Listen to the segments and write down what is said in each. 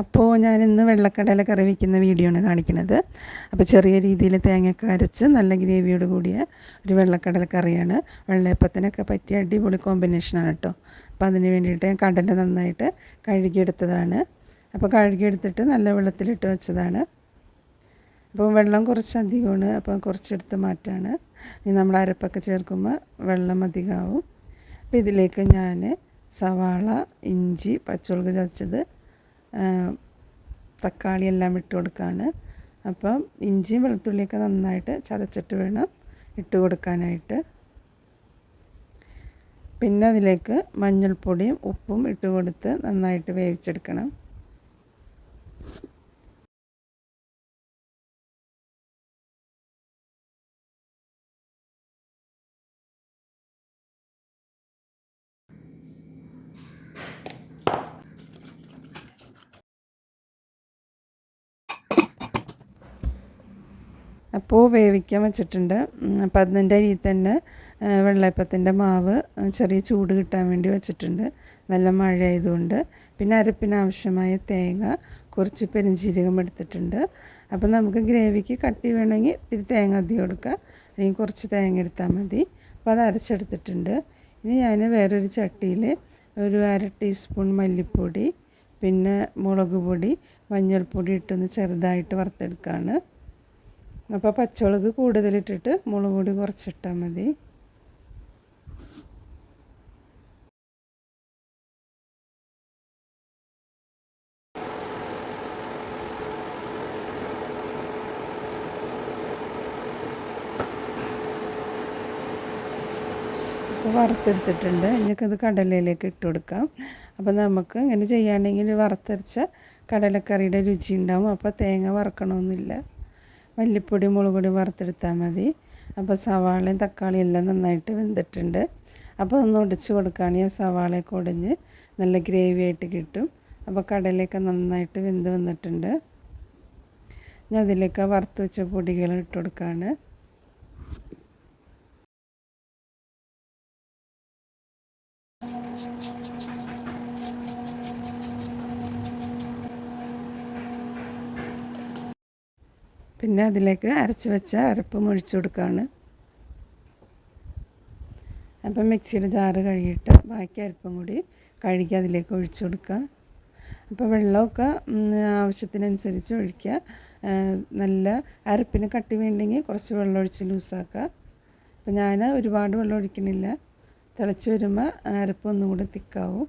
അപ്പോൾ ഞാൻ ഇന്ന് വെള്ളക്കടല കറി വയ്ക്കുന്ന വീഡിയോ ആണ് കാണിക്കുന്നത്. അപ്പോൾ ചെറിയ രീതിയിൽ തേങ്ങയൊക്കെ അരച്ച് നല്ല ഗ്രേവിയോട് കൂടിയ ഒരു വെള്ളക്കടല കറിയാണ്. വെള്ളയപ്പത്തിനൊക്കെ പറ്റിയ അടിപൊളി കോമ്പിനേഷനാണ് കേട്ടോ. അപ്പോൾ അതിന് വേണ്ടിയിട്ട് ഞാൻ കടല നന്നായിട്ട് കഴുകിയെടുത്തതാണ്. അപ്പോൾ കഴുകിയെടുത്തിട്ട് നല്ല വെള്ളത്തിലിട്ട് വെച്ചതാണ്. അപ്പോൾ വെള്ളം കുറച്ച് അധികമാണ്. അപ്പോൾ കുറച്ചെടുത്ത് മാറ്റാണ്. ഇനി നമ്മൾ അരപ്പൊക്കെ ചേർക്കുമ്പോൾ വെള്ളം അധികമാവും. അപ്പോൾ ഇതിലേക്ക് ഞാൻ സവാള ഇഞ്ചി പച്ചമുളക് ചതച്ചത് തക്കാളി എല്ലാം ഇട്ട് കൊടുക്കുകയാണ് അപ്പം ഇഞ്ചിയും വെളുത്തുള്ളിയൊക്കെ നന്നായിട്ട് ചതച്ചിട്ട് വേണം ഇട്ട് കൊടുക്കാനായിട്ട്. പിന്നെ അതിലേക്ക് മഞ്ഞൾപ്പൊടിയും ഉപ്പും ഇട്ട് കൊടുത്ത് നന്നായിട്ട് വേവിച്ചെടുക്കണം. അപ്പോൾ വേവിക്കാൻ വെച്ചിട്ടുണ്ട്. അപ്പം അതിന്റെ അരിയിൽ തന്നെ വെള്ളയപ്പത്തിന്റെ മാവ് ചെറിയ ചൂട് കിട്ടാൻ വേണ്ടി വെച്ചിട്ടുണ്ട്. നല്ല മഴ ആയതുകൊണ്ട് പിന്നെ അരപ്പിന് ആവശ്യമായ തേങ്ങ കുറച്ച് പെരിഞ്ചീരകം എടുത്തിട്ടുണ്ട്. അപ്പം നമുക്ക് ഗ്രേവിക്ക് കട്ടി വേണമെങ്കിൽ ഇത്തിരി തേങ്ങ അധികം കൊടുക്കുക അല്ലെങ്കിൽ കുറച്ച് തേങ്ങ എടുത്താൽ മതി. അപ്പോൾ അത് അരച്ചെടുത്തിട്ടുണ്ട്. ഇനി ഞാൻ വേറൊരു ചട്ടിയിൽ ഒരു അര ടീസ്പൂൺ മല്ലിപ്പൊടി പിന്നെ മുളക് പൊടി മഞ്ഞൾപ്പൊടി ഇട്ടൊന്ന് ചെറുതായിട്ട് വറുത്തെടുക്കുകയാണ് അപ്പോൾ പച്ചമുളക് കൂടുതലിട്ടിട്ട് മുളക് പൊടി കുറച്ചിട്ടാൽ മതി. വറുത്തെടുത്തിട്ടുണ്ട്. ഇനിക്കത് കടലയിലേക്ക് ഇട്ട് കൊടുക്കാം. അപ്പോൾ നമുക്ക് ഇങ്ങനെ ചെയ്യുകയാണെങ്കിൽ വറുത്തരച്ച കടലക്കറിയുടെ രുചി ഉണ്ടാവും. അപ്പോൾ തേങ്ങ വറക്കണമെന്നില്ല മല്ലിപ്പൊടി മുളക് പൊടി വറുത്തെടുത്താൽ മതി. അപ്പോൾ സവാളയും തക്കാളിയും എല്ലാം നന്നായിട്ട് വെന്തിട്ടുണ്ട്. അപ്പോൾ ഒന്ന് ഒടിച്ച് കൊടുക്കുകയാണെങ്കിൽ സവാളയൊക്കെ ഒടിഞ്ഞ് നല്ല ഗ്രേവി ആയിട്ട് കിട്ടും. അപ്പോൾ കടലയൊക്കെ നന്നായിട്ട് വെന്ത് വന്നിട്ടുണ്ട്. ഞാൻ അതിലേക്ക് വറുത്ത് വെച്ച പൊടികൾ ഇട്ട് കൊടുക്കുകയാണ്. പിന്നെ അതിലേക്ക് അരച്ച് വെച്ച അരപ്പ് ഒഴിച്ചു കൊടുക്കുകയാണ് അപ്പം മിക്സിയുടെ ജാറ് കഴുകിയിട്ട് ബാക്കി അരപ്പും കൂടി കഴുകി അതിലേക്ക് ഒഴിച്ചു കൊടുക്കുക. അപ്പോൾ വെള്ളമൊക്കെ ആവശ്യത്തിനനുസരിച്ച് ഒഴിക്കുക. നല്ല അരപ്പിന് കട്ടി വേണ്ടെങ്കിൽ കുറച്ച് വെള്ളം ഒഴിച്ച് ലൂസാക്കുക. അപ്പോൾ ഞാൻ ഒരുപാട് വെള്ളം ഒഴിക്കണില്ല. തിളച്ച് വരുമ്പോൾ അരപ്പ് ഒന്നും കൂടി തിക്കാവും.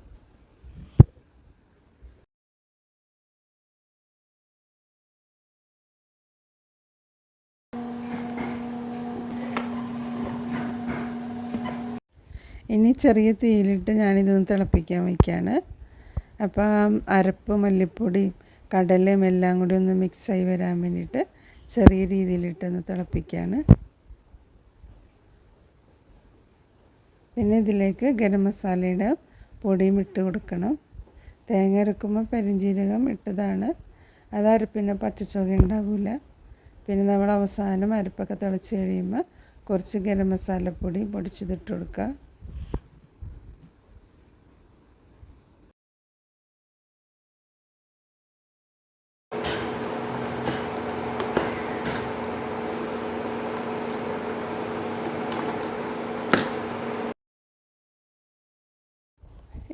ഇനി ചെറിയ തീയിലിട്ട് ഞാനിതൊന്ന് തിളപ്പിക്കാൻ വയ്ക്കുകയാണ് അപ്പം അരപ്പ് മല്ലിപ്പൊടി കടലയും എല്ലാം കൂടി ഒന്ന് മിക്സായി വരാൻ വേണ്ടിയിട്ട് ചെറിയ രീതിയിലിട്ടൊന്ന് തിളപ്പിക്കുകയാണ് പിന്നെ ഇതിലേക്ക് ഗരം മസാലയുടെ പൊടിയും ഇട്ട് കൊടുക്കണം. തേങ്ങ അരക്കുമ്പോൾ പെരിഞ്ചീരകം ഇട്ടതാണ്. അത് അരപ്പിന്റെ പച്ചച്ചുക ഉണ്ടാകില്ല പിന്നെ നമ്മൾ അവസാനം അരപ്പൊക്കെ തിളച്ച് കഴിയുമ്പോൾ കുറച്ച് ഗരം മസാലപ്പൊടി പൊടിച്ചതിട്ട് കൊടുക്കുക.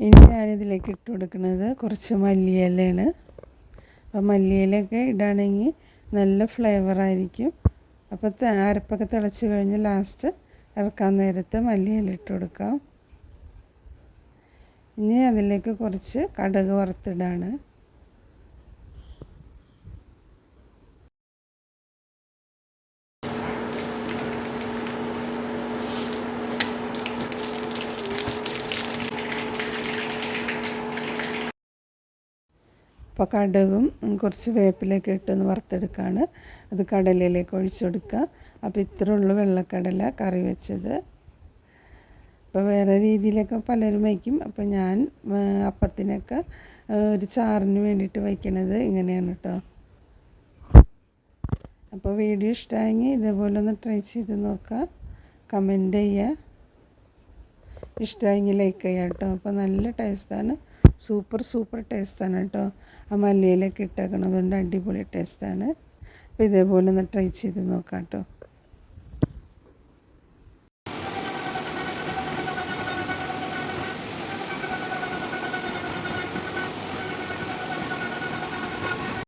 ഇനി ഞാനിതിലേക്ക് ഇട്ട് കൊടുക്കുന്നത് കുറച്ച് മല്ലിയിലയാണ്. അപ്പോൾ മല്ലിയിലൊക്കെ ഇടുകയാണെങ്കിൽ നല്ല ഫ്ലേവർ ആയിരിക്കും. അപ്പോൾ അരപ്പൊക്കെ തിളച്ച് കഴിഞ്ഞ് ലാസ്റ്റ് ഇറക്കാൻ നേരത്ത് മല്ലിയില ഇട്ട് കൊടുക്കാം. ഇനി അതിലേക്ക് കുറച്ച് കടുക് വറുത്തിടാണ്. അപ്പോൾ കടുകും കുറച്ച് വേപ്പിലേക്ക് ഇട്ടൊന്ന് വറുത്തെടുക്കുകയാണ് അത് കടലയിലേക്ക് ഒഴിച്ചു കൊടുക്കുക. അപ്പോൾ ഇത്ര ഉള്ളു വെള്ളക്കടല കറി വെച്ചത്. അപ്പോൾ വേറെ രീതിയിലൊക്കെ പലരും വയ്ക്കും. അപ്പോൾ ഞാൻ അപ്പത്തിനൊക്കെ ഒരു ചാറിന് വേണ്ടിയിട്ട് വയ്ക്കണത് ഇങ്ങനെയാണ് കേട്ടോ. അപ്പോൾ വീഡിയോ ഇഷ്ടമായെങ്കിൽ ഇതേപോലെ ഒന്ന് ട്രൈ ചെയ്ത് നോക്കുക. കമന്റ് ചെയ്യുക. ഇഷ്ടമായെങ്കിൽ ലൈക്ക് ചെയ്യാം കേട്ടോ. അപ്പോൾ നല്ല ടേസ്റ്റാണ് സൂപ്പർ സൂപ്പർ ടേസ്റ്റാണ് കേട്ടോ. ആ മല്ലിയിലൊക്കെ ഇട്ടേക്കണതുകൊണ്ട് അടിപൊളി ടേസ്റ്റാണ് അപ്പോൾ ഇതേപോലെ ഒന്ന് ട്രൈ ചെയ്ത് നോക്കാം കേട്ടോ.